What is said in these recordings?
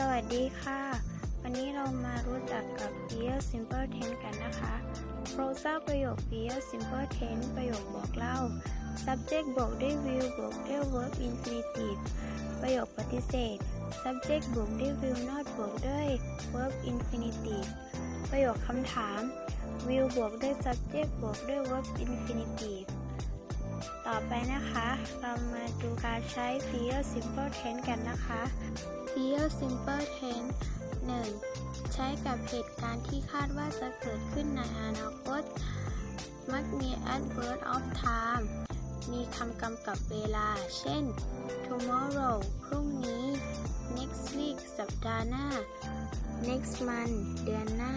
สวัสดีค่ะ วันนี้เรามารู้จักกับ Real Simple Tense กันนะคะโปรซาประโยค Real Simple Tense ประโยคบอกเล่า subject บวกด้วย will บวกด้วย verb infinitive ประโยคปฏิเสธ subject บวกด้วย will not บวกด้วย verb infinitive ประโยคคำถาม will บวกด้วย subject บวกด้วย verb infinitive ต่อไปนะคะ เรามา ใช้ Real Simple Tense กันนะคะ Real Simple Tense 1. ใช้กับเหตุการณ์ที่คาดว่าจะเกิดขึ้นในอนาคต มักมี adverb of time มีคำกำกับเวลา เช่น tomorrow พรุ่งนี้ next week สัปดาห์หน้า next month เดือนหน้า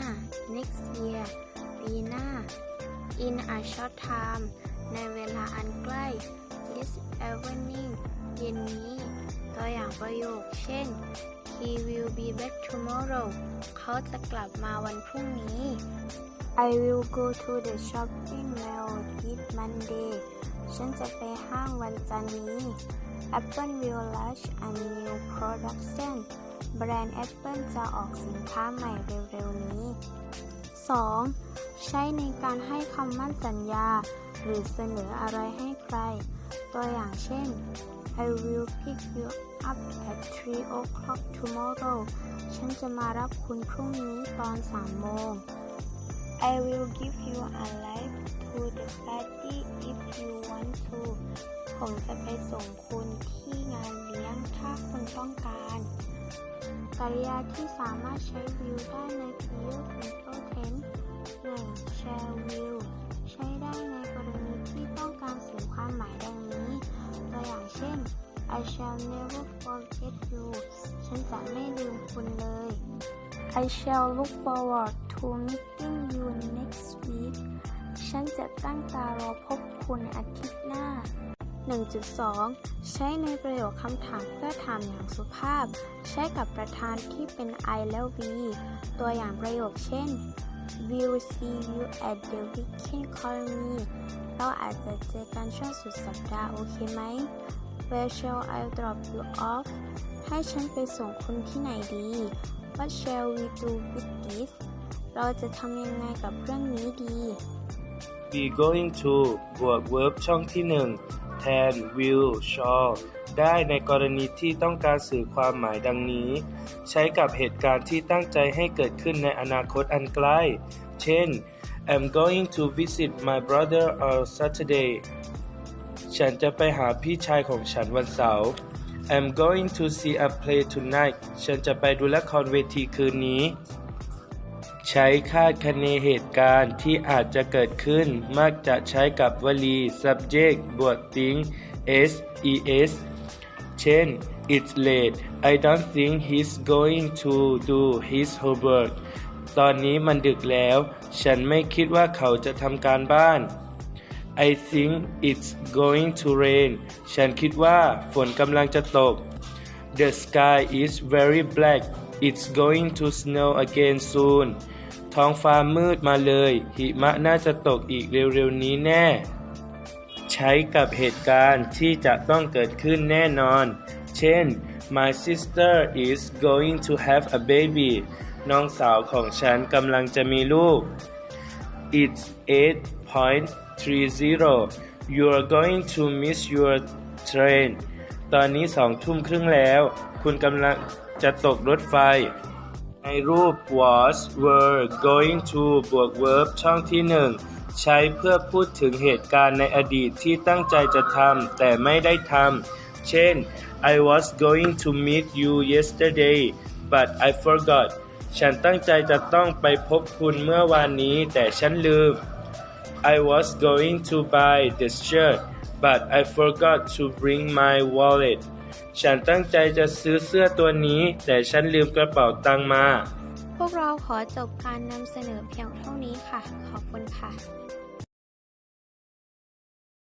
next year ปีหน้า in a short time ในเวลาอันใกล้ this evening เย็นนี้ ตัวอย่างประโยค เช่น he will be back tomorrow เขาจะกลับมาวันพรุ่งนี้ I will go to the shopping mall this Monday ฉันจะไปห้างวันจันทร์นี้ Apple will launch a new production แบรนด์ Apple จะออกสินค้าใหม่เร็วๆนี้ 2. ใช้ในการให้คำมั่นสัญญา หรือเสนออะไรให้ใคร ตัวอย่างเช่น I will pick you up at 3 o'clock tomorrow ฉันจะมารับคุณพรุ่งนี้ตอน 3 โมง I will give you a ride to the party if you want to ผมจะไปส่งคุณที่งานเลี้ยงถ้าคุณต้องการ กริยาที่สามารถใช้ will ได้ใน Present Simple Tense 1. shall will ใช้ได้ใน I shall never forget you ฉันจะไม่ลืมคุณเลย I shall look forward to meeting you next week ฉันจะตั้งตารอพบคุณอาทิตย์หน้า 1.2 ใช้ในประโยคคำถามเพื่อถามอย่างสุภาพ ใช้กับประธานที่เป็น I แล้ว V ตัวอย่างประโยคเช่น We'll see you at the weekend call me เราอาจจะเจอกันช่วงสุดสัปดาห์โอเคไหม Where shall I drop you off ให้ฉันไปส่งคุณที่ไหนดี What shall we do with this เราจะทำยังไงกับเรื่องนี้ดี be going to บวก verb ช่องที่1แทน will shall ได้ในกรณีที่ต้องการสื่อความหมายดังนี้ ใช้กับเหตุการณ์ที่ตั้งใจให้เกิดขึ้นในอนาคตอันใกล้ เช่น I'm going to visit my brother on Saturday ฉันจะไปหาพี่ชายของฉันวันเสาร์ I'm going to see a play tonight ฉันจะไปดูละครเวทีคืนนี้ ใช้คาดคะเนเหตุการณ์ที่อาจจะเกิดขึ้น มักจะใช้กับวลี subject บวก think s es เช่น it's late I don't think he's going to do his homework ตอนนี้มันดึกแล้ว ฉันไม่คิดว่าเขาจะทำการบ้าน I think it's going to rain ฉันคิดว่าฝนกำลังจะตก The sky is very black it's going to snow again soon ท้องฟ้ามืดมาเลย หิมะน่าจะตกอีกเร็วๆนี้แน่ ใช้กับเหตุการณ์ที่จะต้องเกิดขึ้นแน่นอน เช่น My sister is going to have a baby น้องสาวของฉันกำลังจะมีลูก It's 8.30 You're going to miss your train ตอนนี้สองทุ่มครึ่งแล้ว คุณกำลังจะตกรถไฟ ในรูป was were going to บวก verb ช่องที่หนึ่งใช้เพื่อพูดถึงเหตุการณ์ในอดีตที่ตั้งใจจะทำแต่ไม่ได้ทำ เช่น I was going to meet you yesterday but I forgot ฉันตั้งใจจะต้องไปพบคุณเมื่อวานนี้ แต่ฉันลืม I was going to buy this shirt but I forgot to bring my wallet ฉันตั้งใจจะซื้อเสื้อตัวนี้ แต่ฉันลืมกระเป๋าตังมา พวกเราขอจบการนำเสนอเพียงเท่านี้ค่ะ ขอบคุณค่ะ